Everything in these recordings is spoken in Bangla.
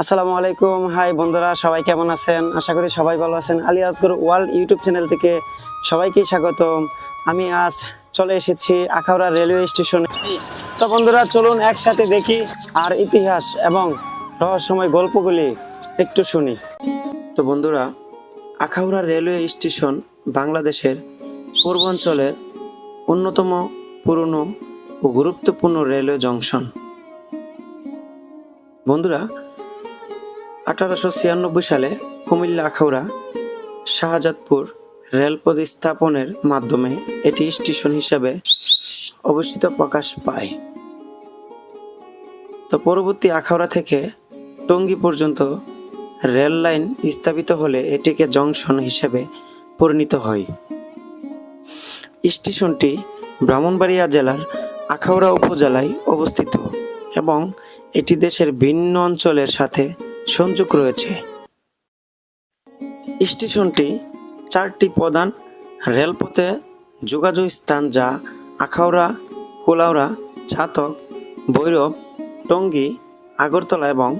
আসসালামু আলাইকুম। হাই বন্ধুরা, সবাই কেমন আছেন? আশা করি সবাই ভালো আছেন। Ali Asgar world YouTube channel থেকে সবাইকে স্বাগতম। আমি আজ চলে এসেছি আখাউড়া রেলওয়ে স্টেশনে। তো বন্ধুরা, চলুন একসাথে দেখি আর ইতিহাস এবং রহস্যময় গল্পগুলি একটু শুনি। তো বন্ধুরা, আখাউড়া রেলওয়ে স্টেশন বাংলাদেশের পূর্বাঞ্চলের অন্যতম পুরনো ও গুরুত্বপূর্ণ রেলওয়ে জংশন। বন্ধুরা আঠারোশো ছিয়ানব্বই সালে কুমিল্লা আখাউড়া শাহজাদপুর রেলপথ স্থাপনের মাধ্যমে এটি স্টেশন হিসাবে অবস্থিত প্রকাশ পায়। তো পরবর্তী আখাউড়া থেকে টঙ্গী পর্যন্ত রেল লাইন স্থাপিত হলে এটিকে জংশন হিসেবে পরিণত হয়। স্টেশনটি ব্রাহ্মণবাড়িয়া জেলার আখাউড়া উপজেলায় অবস্থিত এবং এটি দেশের ভিন্ন অঞ্চলের সাথে সংযোগ রয়েছে। স্টেশনটি চারটি প্রধান রেলপথে যোগাযোগ স্থান যা আখাউড়া, কোলাউড়া, ছাতক, ভৈরব, টঙ্গী, আগরতলা এবং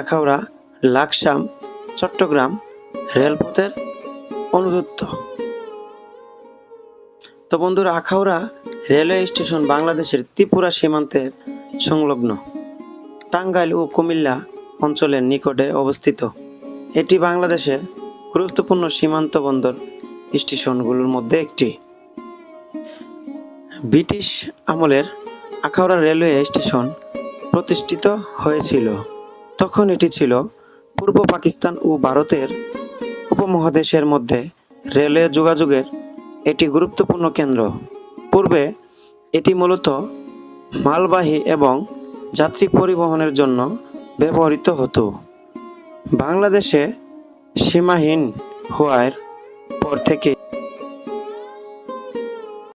আখাউড়া, লাকসাম, চট্টগ্রাম রেলপথের অনুযুক্ত তো বন্ধুরা, আখাউড়া রেলওয়ে স্টেশন বাংলাদেশের ত্রিপুরা সীমান্তের সংলগ্ন। টাঙ্গাইল ও কুমিল্লা অঞ্চলের নিকটে অবস্থিত। এটি বাংলাদেশের গুরুত্বপূর্ণ সীমান্ত বন্দর স্টেশনগুলোর মধ্যে একটি। ব্রিটিশ আমলের আখাউড়া রেলওয়ে স্টেশন প্রতিষ্ঠিত হয়েছিল। তখন এটি ছিল পূর্ব পাকিস্তান ও ভারতের উপমহাদেশের মধ্যে রেলওয়ে যোগাযোগের এটি গুরুত্বপূর্ণ কেন্দ্র। পূর্বে এটি মূলত মালবাহী এবং যাত্রী পরিবহনের জন্য ব্যবহৃত হতো। বাংলাদেশে সীমাহীন হওয়ার পর থেকে